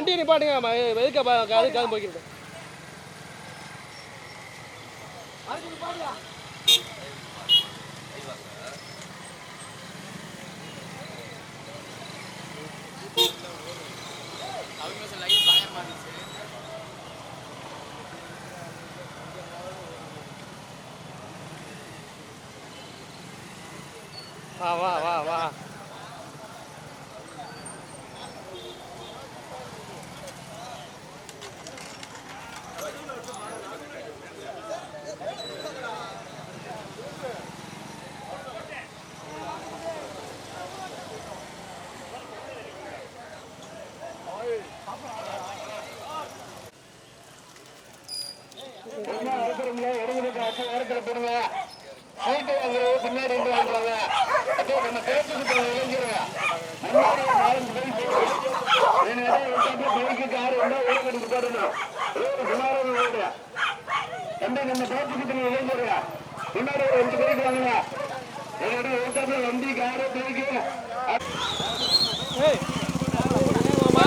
வண்டியை நிப்பாட்டுங்க எதுக்கு ப- அதுக்காக போய்க்கிட்டு பின்னாடி இருந்து வாங்குறாங்க. அதோ நம்ம பேச்சுக்கு போற இளைஞருங்க. முன்னாடி ஒரு நாலஞ்சு பேர் போடுங்க. வேணும் ஏதோ ஒரு இடத்துல பைக்கு, காரு இருந்தா ஓரக்கடிக்கு போடணும். ரோடு சுமாரான ரோடு. தம்பி, நம்ம பேச்சுக்கு போற இளைஞருங்க. முன்னாடி ஒரு அஞ்சு பேருக்கு வாங்குங்க. என்னோட ஓட்டத்துல வண்டி காரு பைக்கு ஏய் ஏமாமா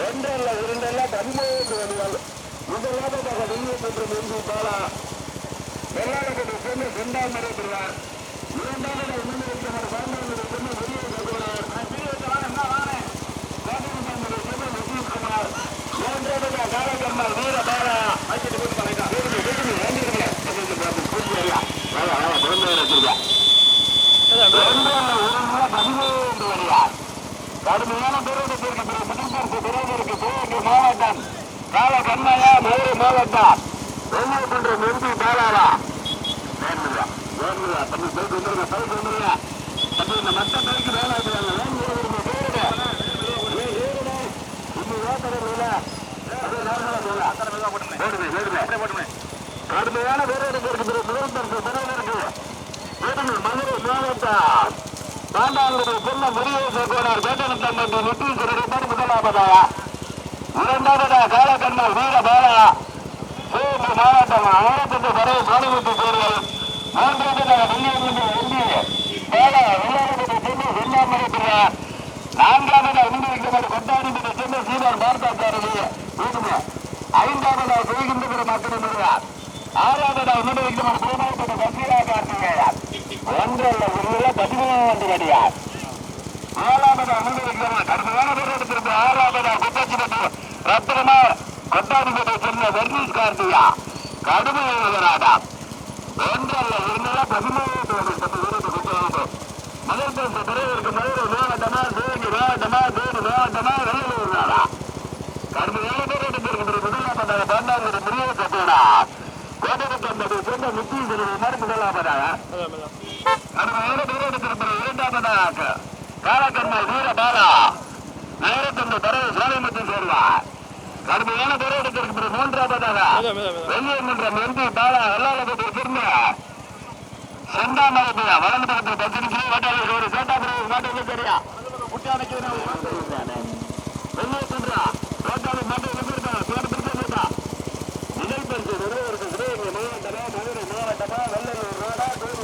ஒன்றல்ல இரண்டல்ல பதிமூன்று வழிகள் முதலாவதாக வெளியே சென்ற மென்பு பாலா வெள்ளாளப்பட்ட சென்று இரண்டாம் முறை பெறுவார் இரண்டாவது முன்னிறுத்தவர் பாண்டாவது சென்று வெளியே செல்கிறார் மூன்றாவது காலக்கம்மல் வீர பாலா பிறகு சிவகங்கை மாவட்டம் கால கண்மையா மதுரை மாவட்டம் வெள்ளை போன்ற நிறுத்தி பாலாரா வேண்டுதா வேண்டுதா தம்பி போயிட்டு வந்துருங்க போயிட்டு வந்துருங்க தம்பி இந்த மத்த பேருக்கு வேலை ஆகுறாங்க வேண்டுங்க பேருங்க இன்னும் ஓட்டல கடுமையான பேருக்கு சுதந்திரத்துக்கு பிறகு வேண்டுங்க மதுரை மாவட்டம் பாண்டாங்குடி சொன்ன முருகேச கோனார் வேட்டனத்தம்பி நெட்டீஸ்வரர் முதலாவதாக இரண்டாவதா காலக்கண்ணல் வீரபாலா சிவகங்கை மாவட்டம் ஆயிரத்தெட்டு வரை சாணிமுத்து தேர்தல் மூன்றாவதாக வெள்ளியங்குடி வெள்ளி பாலா வெள்ளாளப்பட்டி சென்னை வெள்ளாமரத்தில் நான்காவதா உண்டிவிக்கமர் கொட்டாடிப்பட்டி சென்னை சீனார் பார்த்தாச்சாரதி வீட்டுங்க ஐந்தாவதாக செய்கின்றபுரம் மக்கள் முருகார் ஆறாவதாக உண்டிவிக்கமர் பூமாப்பட்ட பசீரா கார்த்திகேயன் ஒன்றல்ல ஒன்றுல பதிமூன்று அடியார் ஏழாவது அனுமதிக்கிறோம் கடுமையான போராட்டத்திற்கு ஆறாவது குப்பச்சிபட்டு ரத்னமா கொட்டாடிப்பட்டை சொன்ன வர்ணீஸ் கார்த்தியா கடுமையான போராட்டம் ஒன்றல்ல ஒன்றுல பதிமூன்று முதல் பேச பிறகு மதுரை மாவட்டமா சிவகங்கை மாவட்டமா தேனி மாவட்டமா வெள்ளலூர் நாடா கடுமையான போராட்டத்திற்கு முதலாவதாக பன்னாங்குடி முருகன் சட்டோடா கோட்டை சொன்ன முத்தீஸ்வரர் மாதிரி முதலாவதாக அதான் அதான் கடுமையான போராட்டத்திற்கு இரண்டாவதாக காலக்கர்மல் வீரபாலா நேரத்தொன்று தரவு சாலைமத்தி சேர்வார். கடுமையான போராட்டத்திற்கு பிறகு மூன்றாவதாக அதான் அதான் எம்பி பாலா வெள்ளாளப்பட்டி திரும்ப செந்தாமரத்தில் வலது பக்கத்தில் பத்து நிமிஷம் ஒரு திருப்பி முதல் பரிசு நிறைவேறுக்கு சிவகங்கை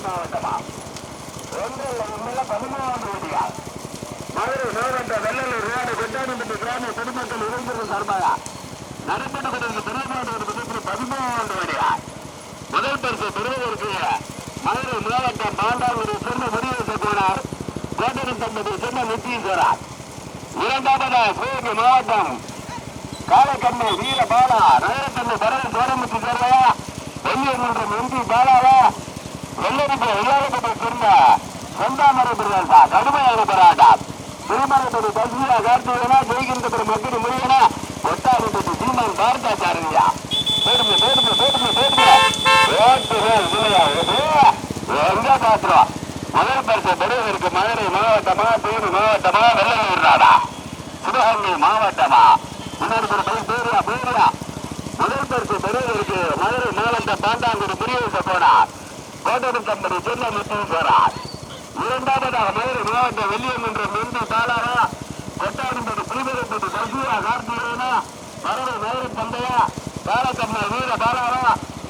மாவட்டம் ஒன்றில் உண்மையில பதிமூணாவது ஓடியா மதுரை மாவட்ட வெள்ளலூர் நாடு கொண்டாடப்பட்ட கிராம பொதுமக்கள் இளைஞர்கள் சார்பாக நடைபெற்ற திருநாடு பதிமூணாவது ஓடியா முதல் பரிசு பெறுவதற்கு மதுரை மாவட்டம் பாண்டாவூரை சேர்ந்த முடிவு போனார் கோட்டரம் தம்பதி சேர்ந்த நித்தீஸ்வரர் இரண்டாவதா சிவகங்கை மாவட்டம் சோரமுத்து சேர்வையா எம்பி பாலாவா வெள்ளரிப்பு சேர்ந்த சொந்தாமரை கடுமையான போராட்டம். திருமணப்படி தஸ்மியா கார்த்திகனா ஜெய்கின்ற மக்கள் முருகனா ஒட்டாரப்பட்டு சீமான் பார்த்தாச்சாரியா போடுங்க போடுங்க போடுங்க போடுங்க ஓட்டுகள் இல்லையா எங்க பாத்திரம் முதல் பரிசு பெறுவதற்கு மதுரை மாவட்டமா தேனி மாவட்டமா வெள்ளலூர் நாடா? சிவகங்கை மாவட்டமா? இன்னொரு பேர் பேரியா பேரியா முதல் பரிசு பெறுவதற்கு மதுரை மாவட்ட பாண்டாங்குடி முறியடிக்க போனார். கோட்டை கம்பெனி சென்னை முத்தீஸ்வரர் இரண்டாவதாக மதுரை மாவட்ட வெள்ளியமன்றம் எம்பி பாலாரா கொட்டாரம்பேடு புலிபெருப்பட்டு சசியா கார்த்திகேயனா? மதுரை மதுரை பந்தையா பாலக்கம்மா வீர பாலாரா?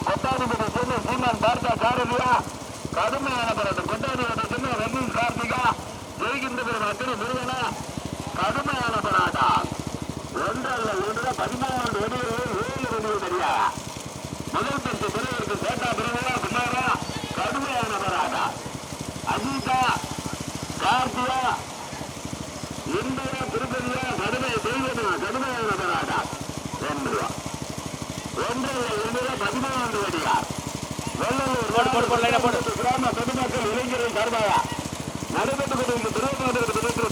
கொட்டாரம்பேடு சென்னை சீமான் பார்த்தா காரதியா கடுமையான போராட்டம் கொட்டாரம்பேடு சென்னை ரமீன் கார்த்திகா? ஜெய்கின்ற அத்தனை முருகனா? கடுமையான போராட்டம் ஒன்றல்ல ஒன்று பதிமூன்று வெடிகள் ஏழு வெடிகள் தெரியா முதல் பரிசு பெறுவதற்கு சேட்டா பிறகுவா குமாரா கடுமையான போராட்டம் அஜிதா கார்த்தியா இந்தியா திருப்பதியா கடுமை தெய்வமா கடுமையான போராட்டம் ஒன்றுவா ஒன்றல்ல ஒன்று பதிமூன்று வெடியார். போடு, போடு, போடு, line ஆ போடு. கிராம பொதுமக்கள் இளைஞர்கள் சார்பாக நடைபெற்றுக் கொண்டிருந்த திருவண்ணாமலை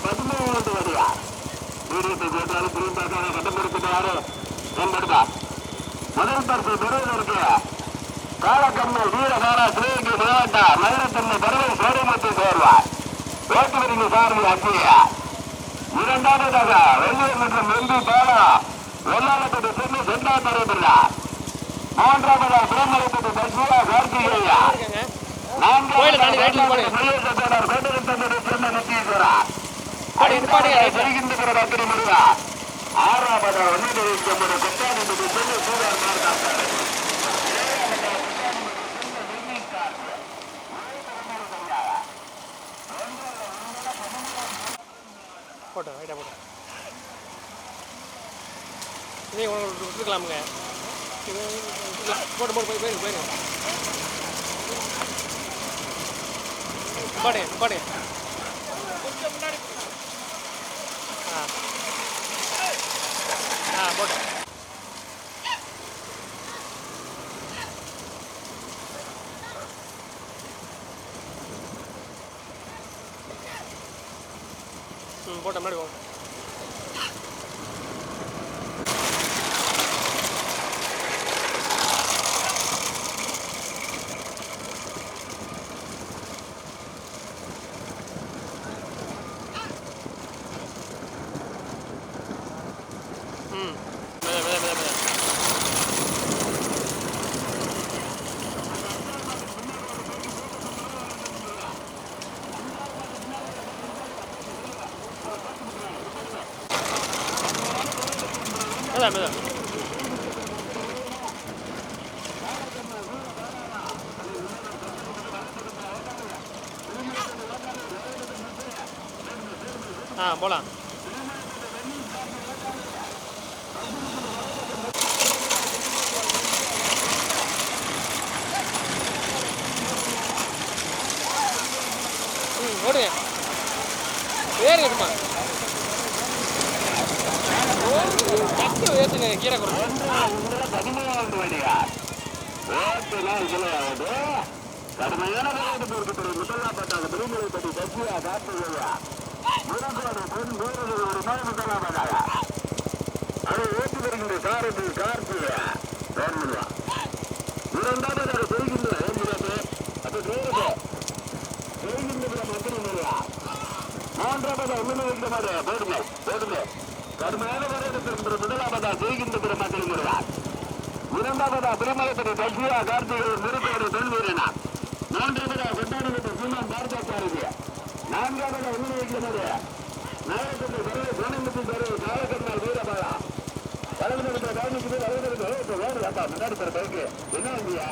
பதிமூன்று வெடியார். வீடியத்தை கேட்டாலும் திரும்பி பார்க்காத கட்டப்படுத்துகிறாரு என்பதா முதல் பரிசு பெறுவதற்கு காலக்கம்மல் வீரகாரா சிவகங்கை மாவட்ட மதுரத்தன்மை பறவை சோழமத்தை சேர்வார் வேட்டுவரிங்க சாரதி அக்கியா இரண்டாவதாக வெள்ளியம் மற்றும் எம்பி பாலா வெள்ளாளப்பட்டு சென்று சென்றா தரவில்லை மூன்றாவதாக பிரம்மரப்பட்டு தர்சியா கார்த்திகேயா. இருக்காங்க கோயிலை தாண்டி ரைட்ல போடு. நான்காவதாக வேட்டுவரித்தந்தோடு சேர்ந்த நித்தீஸ்வரா பாடு, இது பாடு, ரைட்ல. செய்கின்ற அக்கறை முருகா ஆறாவதாக ஒன்றிய வைக்கப்பட்ட கொட்டாடி சென்று சூழல் மார்க்காப்பாடு போட்டோம் ரைட்டாக போட்டோம். நீ உங்களுக்கு விட்டுருக்கலாமுங்க போட்டு போட்டு போய் போயிருங்க போயிருங்க பாடு பாடு ஆ. ஆ போட்டேன் ம் போட்டேன் முன்னாடி போங்க ம் மெத மெத மெத மெத மெத மெத ஆ ஓட்டுலாம் கடுமையான விளையாட்டு இருக்கிற முதலாப்பட்டாக திருமலைப்பட்டி சசியா கார்த்திகேயா முருகோடு பொன் வீரர்கள் ஒரு நாள் முதலாவதாக அதை ஓட்டி வருகின்ற சாரதி கார்த்திகேயா தோன்றுவா இரண்டாவது செய்கின்ற ஏன்புறது அது வேறு செய்கின்ற மந்திரி முறையா மூன்றாவது ஒண்ணு வைக்கிற போடுங்க போடுங்க. கடுமையான வரவேற்பு முதலாவதா செய்கின்ற பிற மக்கள் முறையா இரண்டாவதா திருமலப்படி சசியா கார்த்திகேயன் முருகோடு தொல்வீரனா மூன்றாவதா கொண்டாடுகின்ற சீமான் பார்த்தாச்சாரிய நான்காவதா ஒண்ணு வைக்கிறது நாயக்கத்தை பருவ சோனமுத்தி பருவ காலக்கண்ணால் வீரபாலா வளர்ந்து கவனிக்குது வளர்ந்து வேறு வேண்டாம் முன்னாடி பேர் பைக்கு என்ன வண்டியா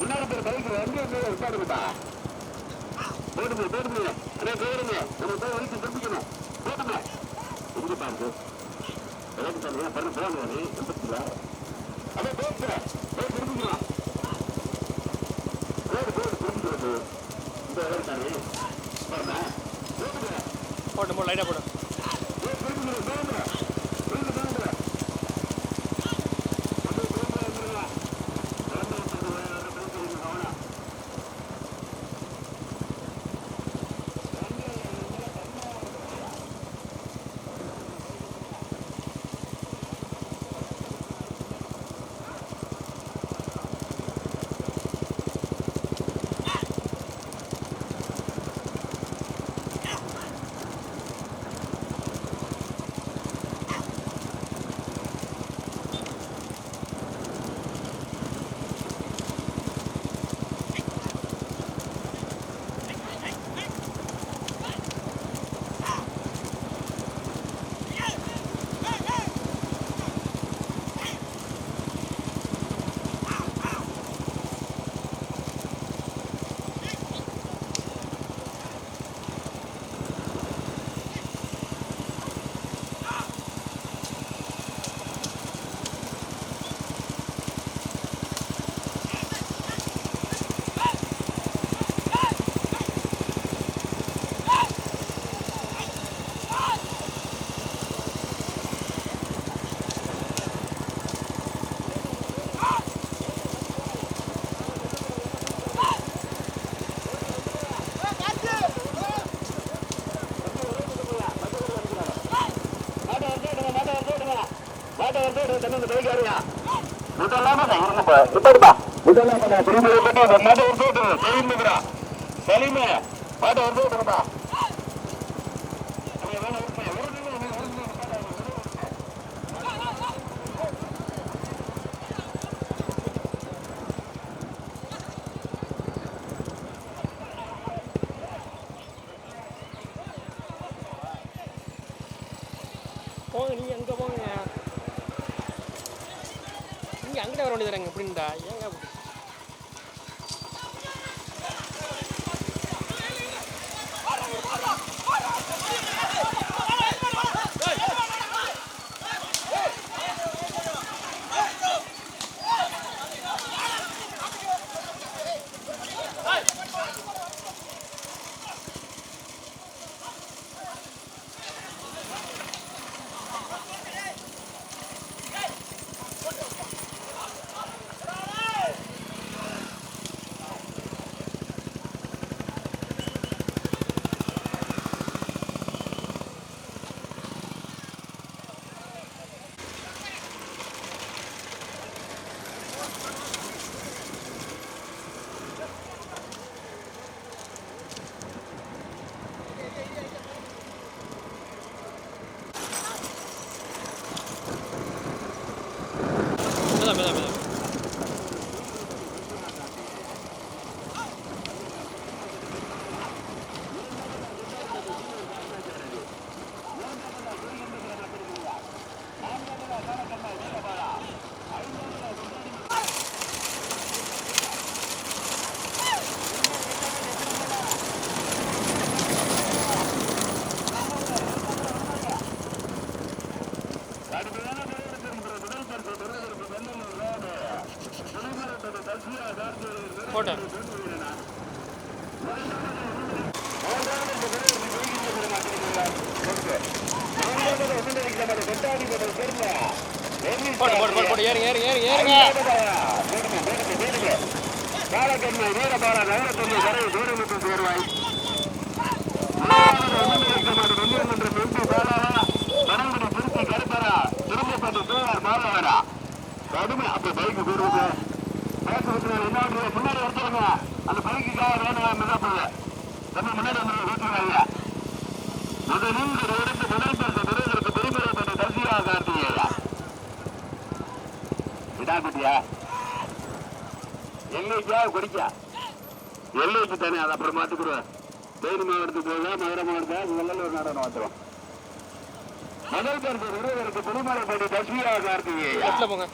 முன்னாடி பேர் பைக்கு வண்டி வந்து உட்காருங்கப்பா போடுங்க போடுங்க அண்ணே போடுங்க நம்ம போய் வலிக்கு திருப்பிக்கணும் போடுங்க இங்க பாருங்க எனக்கு தனியா பண்ண போங்க எண்பத்தி அண்ணே போட்டு போட்டு லைட்டாக போடு. போங்க கடுமை அப்ப பைக்கு போடுவது பேச விட்டு என்ன முன்னாடி ஒருத்தருங்க அந்த பைக்குக்காக வேணும் மிதப்பது நம்ம முன்னாடி வந்து வீட்டுறாங்க முதலில் ஒரு இடத்து முதல் பரிசு பெறுவதற்கு பெருமைப்பட்ட தர்சியா கார்த்திகேயா இதா குட்டியா? எல்லைக்கா குடிக்கா? எல்லைக்கு தானே அதை அப்புறம் மாத்துக்குறோம் தேனி மாவட்டத்துக்கு போக மதுரை மாவட்டத்தில் வெள்ளலூர் நடனம் வந்துடும் முதல் பரிசு பெறுவதற்கு பெருமலைப்பட்டி தர்சியா கார்த்திகேயா லெஃப்ட்டில் போங்க.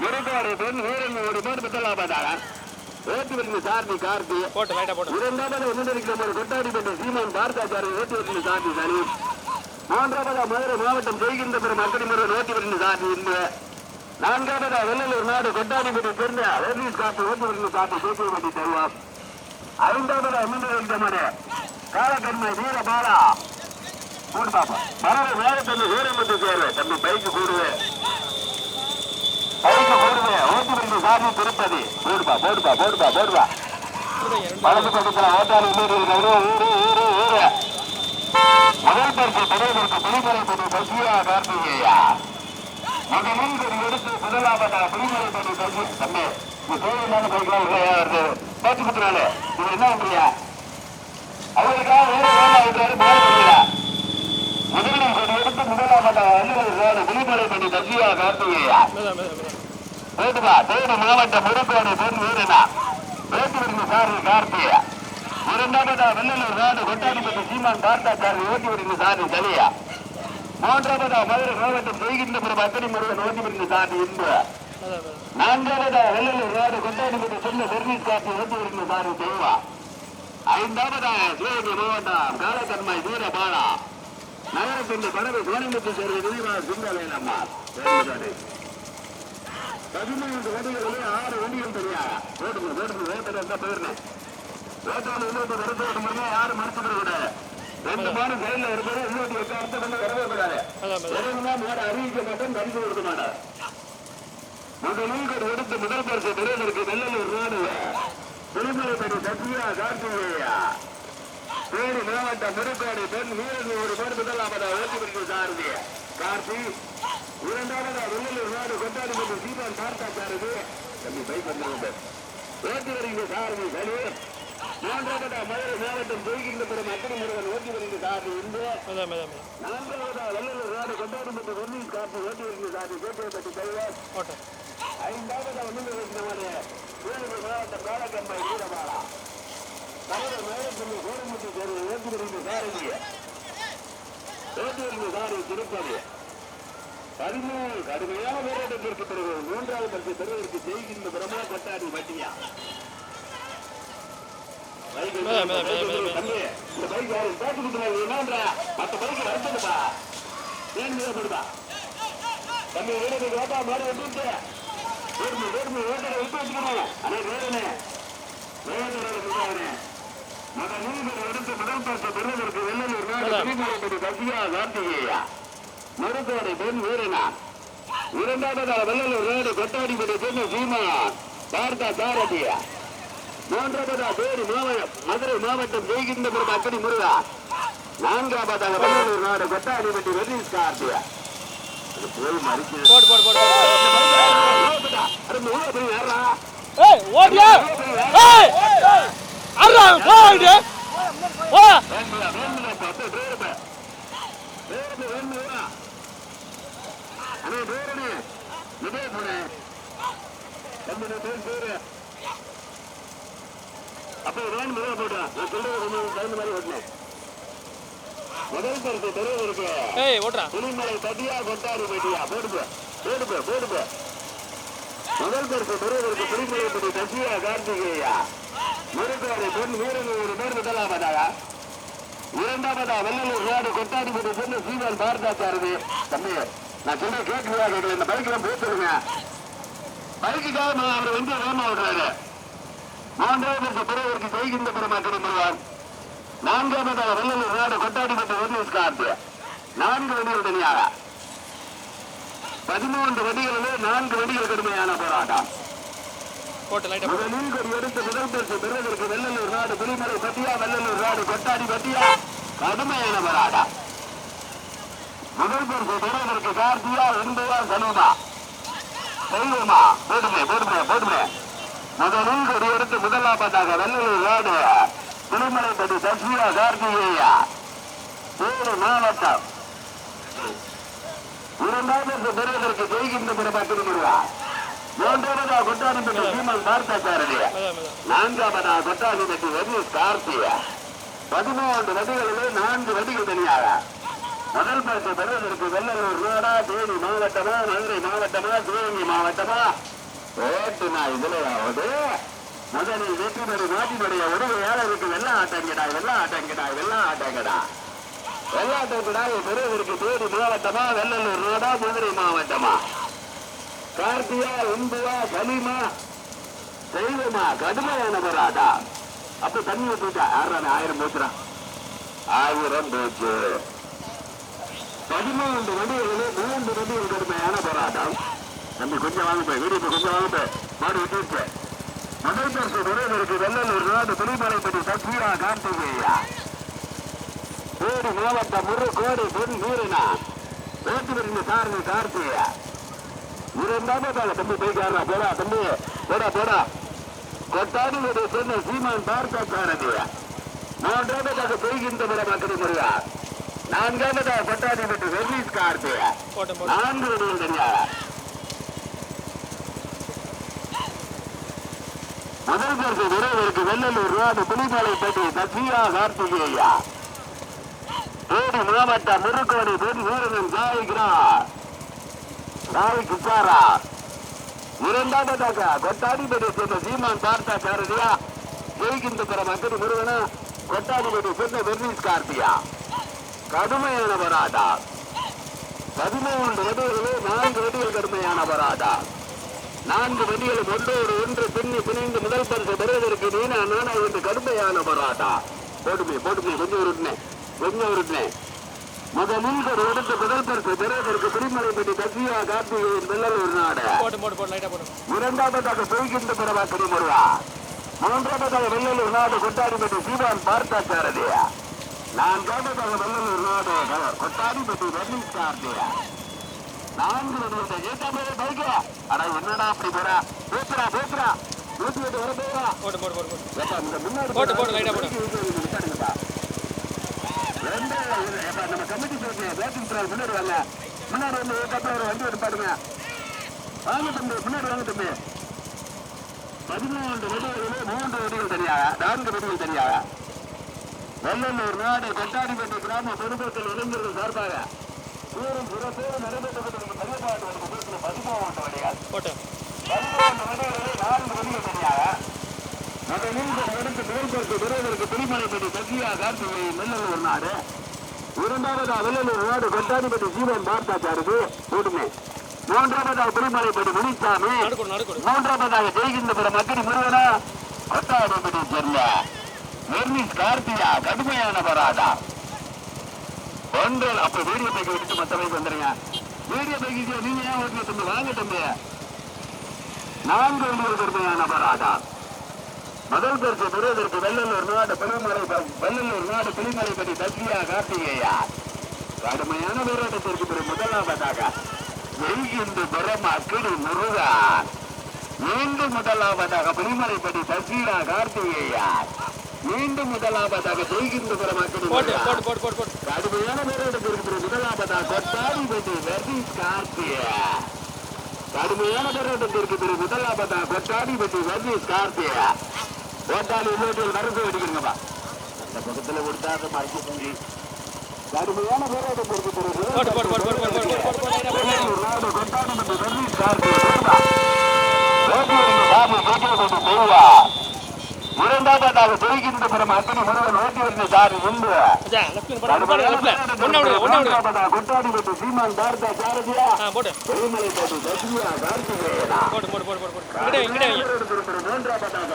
இருக்காரு பெண் வீரன் ஒரு பேர் பெற்றலாம் பார்த்தாங்க ஓட்டு வருகிற சாரதி கார்த்தி இரண்டாவது ஒன்றிருக்கிற கொட்டாடிப்பட்ட சீமான் பார்த்தாச்சாரி ஓட்டு வருகிற சாரதி சனி மூன்றாவது மதுரை மாவட்டம் செய்கின்ற பெரும் மக்கள் முறை ஓட்டு வருகிற சாரதி இன்று நான்காவது வெள்ளலூர் நாடு கொட்டாடிப்பட்டி சேர்ந்த ஓபிஎஸ் காட்டு ஓட்டு வருகிற சாரதி பேசுவதை தருவோம் ஐந்தாவது அமிர்த காலக்கண்மை வீர பாலா கூடு பாப்பா பரவ வேகத்தந்து வீரமத்து சேரு தம்பி பைக்கு கூடுவே. பைக்கு கூடுவே ஓட்டு வருகிற திருப்பதி போடுப்பா போடுப்பா போடுப்பா போடுப்பா வலது பக்கத்துல ஓட்டாளி ஊரு ஊரு ஊரு ஊரு முதல் பரிசு தலைவருக்கு புலிமலைப்பட்டி சசியா கார்த்திகேயா முதலில் ஒரு எடுத்து முதலாவதா புலிமலைப்பட்டி சசி தம்பி இந்த சோழமான பைக்கெல்லாம் உள்ள வருது பேச்சு குத்துறாரு இது என்ன பண்றியா அவருக்காக வேற வேலை முதலில் எடுத்து சசியா கார்த்திகேயா மேதான் தேனி மாவட்ட முருக்கோடு பெண் வீரனா வேட்டுவரின் சாரி கார்த்தியா இரண்டாவதா வெள்ளலூர் நாடு கொட்டாடிப்பட்டி சீமான் பார்த்தாச்சாரி ஓட்டிவரின் சாரி கலியா மூன்றாவதா மதுரை மாவட்டம் செய்கின்றபுரம் அத்தனை முருகன் ஓட்டிவரின் சாரி இன்பு மேதான் நான்காவதா வெள்ளலூர் நாடு கொட்டாடிப்பட்டி சொன்ன சர்வீஸ் காட்டி ஓட்டிவரின் சாரி தெய்வா. ஐந்தாவதா சிவகங்கை மாவட்டம் காலக்கண்மாய் வீரபாலா. நகரத்தின் பறவை கோணிமுத்து சேர்ந்த விரிவா சுந்தரவேலம்மா வேண்டுகிறாரு பதிமூன்று வண்டிகளிலே ஆறு வண்டிகள் தெரியாது ஓட்டுங்க ஓட்டுங்க ஓட்டுல இருந்தா போயிருந்தேன் ஓட்டால இன்னொரு வரது ஓட்டுமா யாரும் மறுத்து கூடாது ரெண்டு மாதம் சைட்ல இருப்பாரு இன்னொரு எட்டு அர்த்தம் பண்ணி வரவே கூடாது. மேல அறிவிக்க மாட்டேன் பரிசு கொடுக்க மாட்டேன். முதலில் ஒரு எடுத்து முதல் பரிசு பெறுவதற்கு வெள்ளலூர் நாடு திருமலைப்படி சத்யா கார்த்திகேயா? தேனி மாவட்ட முருக்காடு பெண் வீரன் ஒரு பேர் முதலாவதா ஓட்டி பிடிக்கும் சாரதி கார்த்தி இரண்டாவதா வெள்ளலூர் நாடு கொட்டாடிப்பட்டி சீமான் பார்த்தாச்சாரதி தம்பி பைக் வந்துருங்க ஓட்டி வருகிற சாரதி சனி மூன்றாவதா மதுரை மாவட்டம் ஜெய்கின்ற பெரும் அத்தனை முருகன் ஓட்டி வருகிற சாரதி மேதான் நான்காவதா வெள்ளலூர் நாடு கொட்டாடிப்பட்டி ஒன்னில் காப்பு ஓட்டி வருகிற சாரதி கோட்டைப்பட்டி கைவர் ஐந்தாவது ஒன்றில் வேலூர் மாவட்டம் காலக்கம்பை வீரபாலா. மதுரை மாவட்டத்தில் கோரமுத்து தேர்வு ஓட்டி வருகிற சாரதி. ஓட்டி வருகிற சாரதி திருப்பதி. பதிமூணு கடுமையான போராட்டத்திற்கு பிறகு மூன்றாவது பரிசு பெறுவதற்கு செய்கின்ற பிரமா கொட்டாடி. தம்பி, இந்த பைக் யாரு? என்னன்றா மற்ற பைக் வருதுப்பா ஏன் போடுப்பா தம்பி வீரனுக்கு ஓட்டா மாடு விட்டு வேறுமை வேறுமை ஓட்டரை விட்டு வச்சுக்கணும் மத நீதிபதி எடுத்து முதல் பரிசு பெறுவதற்கு வெள்ளலூர் நாடு சசியா கார்த்திகேயா? மருத்துவரை பெண் வீரனார். இரண்டாவது வெள்ளலூர் ரோடு கொட்டாடிப்பட்டி பெண் சீமான் பார்த்தா சாரதியா. மூன்றாவதா பேரு மதுரை மாவட்டம் ஜெயிக்கின்ற பொருள் அப்படி முருகா. நான்காவதாக வெள்ளலூர் ரோடு கொட்டாடிப்பட்டி வெள்ளி சாரதியா போய் மறிக்கிறது போடு போடு போடு அது மூணு அப்படி வேறா ஏய் ஓடியா? ஏய் அர்ரா போடு ஓ வேணுடா வேணுடா பத்து பேரு பேரு வேணுடா அண்ணே பேருனே இதே போனே தம்பி பேர் பேரு. அப்போ வேணும் முதல்ல போட்டா. நான் சொல்றது கொஞ்சம் தகுந்த மாதிரி ஓட்டினேன். முதல் பரிசு பெறுவதற்கு ஏய் ஓட்றா புலிமலை தட்டியா கொட்டாரி பெட்டியா? போடுப்பு போடுப்பு போடுப்பு முதல் பரிசு பெறுவதற்கு புலிமலை பட்டி தட்டியா கார்த்திகேயா? மருத்துவரை பெண் வீரன் ஒரு பேர் முதலாவதாக இரண்டாவதா வெள்ளலூர் நாடு கொட்டாடிப்பட்டி சென்று சீவன் பார்த்தாச்சாரதி தம்பி நான் சொல்ற கேட்கல இந்த பைக்ல போட்டுருங்க பைக்குக்காக அவர் வந்து வேகமா விடுறாரு. மூன்றாவது பெறுவதற்கு செய்கின்ற பெருமாக்கடி முருகன் நான்காவதாக வெள்ளலூர் நாடு கொட்டாடிப்பட்டி ஒன்னிஸ் கார்த்து நான்கு வண்டிகள் தனியாக. பதிமூன்று வண்டிகளிலே நான்கு வண்டிகள் கடுமையான போராட்டம். முதலில் ஒரு எடுத்து முதல் பரிசு பெறுவதற்கு வெள்ளலூர் நாடு புலிமலை பட்டியா வெள்ளலூர் நாடு கொட்டாடி பட்டியா. கடுமையான போராட்டம். முதல் பரிசு பெறுவதற்கு கார்த்தியா என்பதா சனுமா தெய்வமா? போட்டுமே போட்டுமே போடுமே முதலில் ஒரு எடுத்து முதலாவதாக வெள்ளலூர் நாடு புலிமலை பட்டி சசியா கார்த்திகேயா ஏழு மாவட்டம். இரண்டாவது பெறுவதற்கு செய்கின்ற பிறப்பாக்கு முருகா மூன்றாவதா கொட்டாரிப்பட்டி சீமல் பார்த்தாச்சாரதி. நான்காவதா கொட்டாரிப்பட்டி வெர்னீஸ் கார்த்தியா பதிமூன்று வடிகளிலே நான்கு வடிகள் தனியாக. முதல் பரிசு பெறுவதற்கு வெள்ளலூர் ரோடா தேனி மாவட்டமா மதுரை மாவட்டமா சிவகங்கை மாவட்டமா? ஓட்டுனா நான் இதுலையாவது. முதலில் வெற்றி பெறும் நாட்டினுடைய உரிமையாளருக்கு வெள்ள ஆட்டங்கடா வெள்ள ஆட்டங்கடா வெள்ள ஆட்டங்கடா. வெள்ளாட்டங்கடாவை பெறுவதற்கு தேடி மாவட்டமா வெள்ளலூர் ரோடா மதுரை மாவட்டமா? கார்த்தியா இந்துவா கலிமா தெய்வமா கடுமையான வராதா அப்ப தண்ணி ஊத்துட்டா யாரான ஆயிரம் போச்சுடா. ஆயிரம் போச்சு. பதிமூன்று வண்டிகளிலே மூன்று வண்டிகள் கடுமையான போராட்டம். தம்பி கொஞ்சம் வாங்க போய் வீடு கொஞ்சம் வாங்க மாடு விட்டுருப்பேன் முதல் பரிசு பெறுவதற்கு வெள்ளலூர் நாடு திருமலைப்பட்டி சக்தியா கார்த்திகேயா. கோடி மாவட்ட முரு கோடி பொன் வீரனா. ஓட்டு வருங்க சாரணி கார்த்திகேயா. இரண்டாவதாக தம்பி போய்க்காரா போடா தம்பி. போடா போடா. கொட்டாடி ஒரு சொன்ன சீமான் பார்த்தா சாரதியா. மூன்றாவதாக பெய்கின்ற முறை மக்கள் முறையா நான்காவதாக கொட்டாடி விட்டு வெர்னீஸ் கார்த்தியா. நான்கு வடிவில் தெரியாதா முதல் பரிசு விரைவிற்கு வெள்ளலூர் ரோடு புலிமலைப்பட்டி சத்யா கார்த்திகேயா. தேடி மாவட்டம் முருக்கோடி வீரனும் ஜாயிக்கிறார் ராய் குப்பாரா இரண்டாவதாக கொட்டாடிப்பட்டி சொன்ன சீமான் பார்த்தா சாரதியா. ஜெயிக்கின்ற பிற மக்கள் முருகனா கொட்டாடிப்பட்டி சொன்ன வெர்னீஸ் கார்த்தியா. கடுமையான போராட்டா பதிமூன்று வெடிகளே நான்கு வெடிகள் கடுமையான போராட்டா நான்கு வெடிகளும் ஒன்றோடு ஒன்று பின்னி பிணைந்து முதல் பரிசு பெறுவதற்கு நீனா நானா என்று கடுமையான போராட்டா போட்டுமே போட்டுமே கொஞ்சம் உருட்டினேன் கொஞ்சம் உருட்டினேன் முதலில் ஒரு எடுத்து முதல் பரிசு பெறுவதற்கு திருமலைப்பட்டி கசியா கார்த்திகையின் வெள்ளலூர் நாடு. இரண்டாவதாக பெய்கின்ற பிறவா கனிமுருகா மூன்றாவதாக வெள்ளலூர் நாடு கொட்டாடிப்பட்டி சீவான் பார்த்தாச்சாரதி நான்காவதாக வெள்ளலூர் நாடு கொட்டாடிப்பட்டி ரமீஷ் கார்த்தியா நான்கு வருவதை ஏற்றாமே பைக்க அட என்னடா அப்படி போறா? பேசுறா பேசுறா நூத்தி எட்டு வர போறா. போட்டு போட்டு போட்டு முன்னாடி போட்டு, போட்டு, லைட்டா போட்டு. விசாரிங்கப்பா. ரெண்டு, ஏப்பா, நம்ம கமிட்டி சொல்லுங்க வேட்டிங் பிரால் முன்னாடி வாங்க. முன்னாடி வந்து கப்பல ஒரு வண்டி எடுப்பாடுங்க வாங்க தம்பி முன்னாடி வாங்க தம்பி. பதிமூன்று வெடிகளிலே மூன்று வெடிகள் தனியாக நான்கு வெடிகள் தனியாக. வல்லல்லூர் நாடு கொட்டாரிப்பட்டி கிராம குடும்பத்தில் இளைஞர்கள் சார்பாக ஊரும் புறத்தோடு நடைபெற்று பதிவாட்டு வகுப்பில் பதிமூன்று வண்டிகள் பதிமூன்று வண்டிகளில் நான்கு வண்டிகள் தனியாக முதலில் அடுத்து மேற்பொருத்து விரைவிற்கு துணிமலைப்பட்டி சத்தியா கார்த்திகை வெள்ளலூர் நாடு. இரண்டாவதா வெள்ளலூர் ஜீவன் பார்த்தாச்சாருக்கு உடுமை மூன்றாவதாக திருமலைப்படி முனிசாமி மூன்றாவதாக ஜெய்கின்ற பிற மக்கள் முருகனா. கொட்டாரிப்பட்டி சேர்ந்தார் வெர்னிஸ் கார்த்தியா கடுமையான பராதா ஒன்று அப்ப வீடியோ பைக் விட்டு மத்த பைக் வந்துருங்க. வீடியோ பைக்கு நீங்க ஏன் ஓட்டுல தம்பி வாங்க தம்பி. நான்கு ஒன்று கடுமையான பராதா முதல் பரிசு பெறுவதற்கு வெள்ளலூர் நாடு பெருமலை வெள்ளலூர் நாடு புலிமலைப்பட்டி சத்யா கார்த்திகேயா. கடுமையான போராட்டத்திற்கு பிறகு முதலாவதாக வெய்கின்ற பெறமா கிடு முருகன் மீண்டும் முதலாவதாக புலிமலைப்பட்டி சத்யா கார்த்திகேயா. மீண்டும் முதலாவதாக ஜெய்கின்றபுரம் கடுமையான பேரோட்டத்திற்கு முதலாவதாக கொட்டாடிபட்டி வெற்றி கார்த்தியா கடுமையான பேரோட்டத்திற்கு திரு முதலாவதாக கொட்டாடிபட்டி வெற்றி கார்த்தியா ஓட்டாளி இன்னொரு மருந்து அடிக்கிறீங்கப்பா அந்த பக்கத்தில் கொடுத்தாத மறைக்க செஞ்சு கடுமையான போராட்டத்திற்கு கொட்டாடிபட்டி வெற்றி கார்த்தியா இரண்டாவதாக துருகின்றபுரம் அத்தனை முருகன் ஓட்டி வருகிற சாரி இன்று கொட்டாடிப்பட்டு சீமான் பார்த்த சாரதியா பெருமலை போட்டு சசியா கார்த்திகேயனா மூன்றாவதாக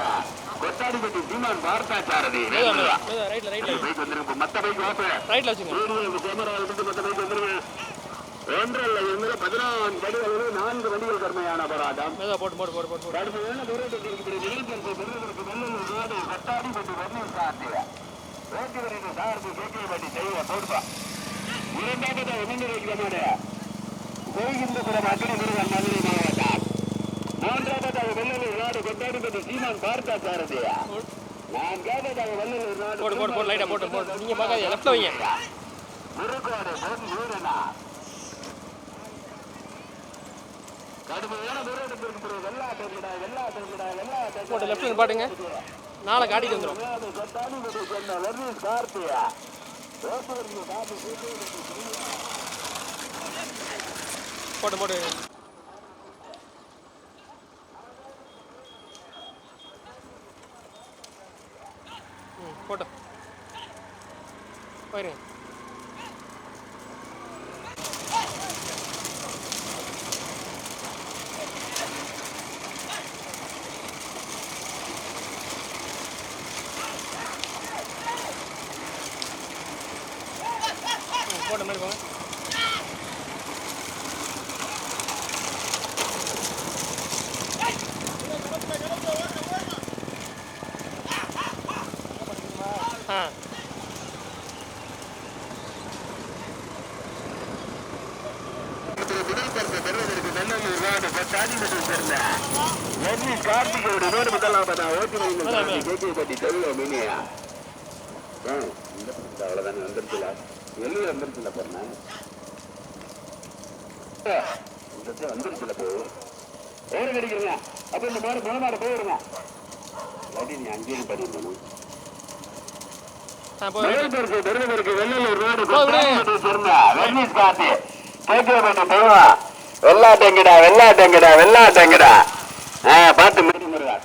கொட்டாடிப்பட்டி சீமான் பார்த்த மத்த பைக் மத்த பைக் வந்துருங்க ஒன்றல்ல இருந்தது பதினாறு வடிகளில் நான்கு வடிகள் கடுமையான போராட்டம் கடுமையான போராட்டத்தில் கொட்டாடி பட்டு வந்து சாத்திய ஓட்டுவரின் சார்பு கேட்கிற பட்டி செய்ய போடுவா இரண்டாவது ஒன்றிணைக்கிறமான கோவிந்த கூட மக்கள் முருகன் மதுரை மாவட்டம். மூன்றாவது வெள்ளலூர் நாடு கொட்டாடி பட்டு சீமான் பார்த்தா சாரதியா நான் கேட்டதாக வெள்ளலூர் நாடு போட்டு போட்டு போட்டு லைட்டா போட்டு போட்டு நீங்க மகா லெஃப்ட்ல வைங்க. முருகோட பொன் யூரனா போட்டு லெஃப்ட் பாட்டுங்க. நாளை காட்டிட்டு வந்துடும் போட்டு போட்டு. போட்டு. போயிருங்க. அவ்வளவுதானே வந்துருச்சுல வெளியே வந்துருச்சுல பொண்ணு வந்துருச்சுல போ. ஓடு கிடைக்கிறீங்க அப்ப இந்த மாதிரி மனமாட போயிடுங்க. இல்லாட்டி நீ அங்கேயும் பண்ணிடணும் ஆ போய் பெருமைக்கு பெருமைக்கு வெள்ளலூர் ரோடு போ, விடு. வெர்னிஸ் கார்த்தி கேட்கப்பட்ட தெய்வம் வெள்ளாட்டங்கடா வெள்ளாட்டங்கடா வெள்ளாட்டங்கடா ஆ பார்த்து மீறி முருகா.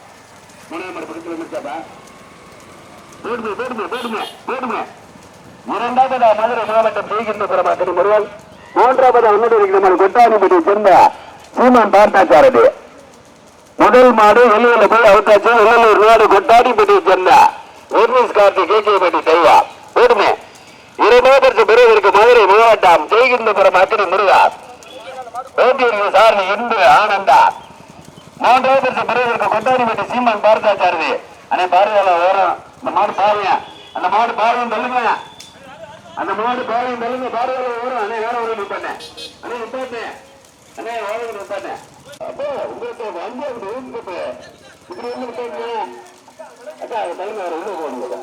மூணாவது பிடிச்சு வந்துச்சாப்பா போடுமே போடுமே போடுமே போடுமே இரண்டாவது மதுரை மாவட்டம் செய்கின்ற பிரமாக்கணி முருகன். மூன்றாவது உன்னுடைய நம்ம கொட்டாணிப்பட்டியை சேர்ந்த சீமான் பார்த்தாச்சாரதி முதல் மாடு வெளியில போய் அவுத்தாச்சு. வெள்ளலூர் ரோடு கொட்டாடிப்பட்டியை சேர்ந்த. வெர்னிஸ் கார்த்தி கேட்கப்பட்டி தெய்வா போதுமே. இரு மாதத்திற்கு பிறகு இருக்கு மதுரை மாவட்டம் ஜெய்கிந்தபுரம் அக்கறை முருகா? வேட்டியில் சார் இன்று ஆனந்தா. மூன்றாவது பிறகு இருக்க கொட்டாரிப்பட்டி சீமான் பாரதாச்சாரதி அண்ணே பாரதியால ஓரம். இந்த மாடு பாருங்க. அந்த மாடு பாருங்க தள்ளுங்க அந்த மாடு பாருங்க தள்ளுங்க பாரதியால ஓரம். அண்ணே வேற ஒரு நிப்பாட்டேன் அண்ணே நிப்பாட்டேன் அண்ணே ஓரம் நிப்பாட்டேன் அப்போ உங்களுக்கு வந்து அப்படி ஊருக்கு இப்படி வந்து நிப்பாட்டேன் அக்கா அது டைம் வேற இன்னும் போகணுங்க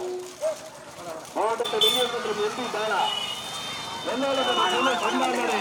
மாவட்டத்தை வெளியே மற்றும் எம்பி தானா என்னோட சொன்னாங்க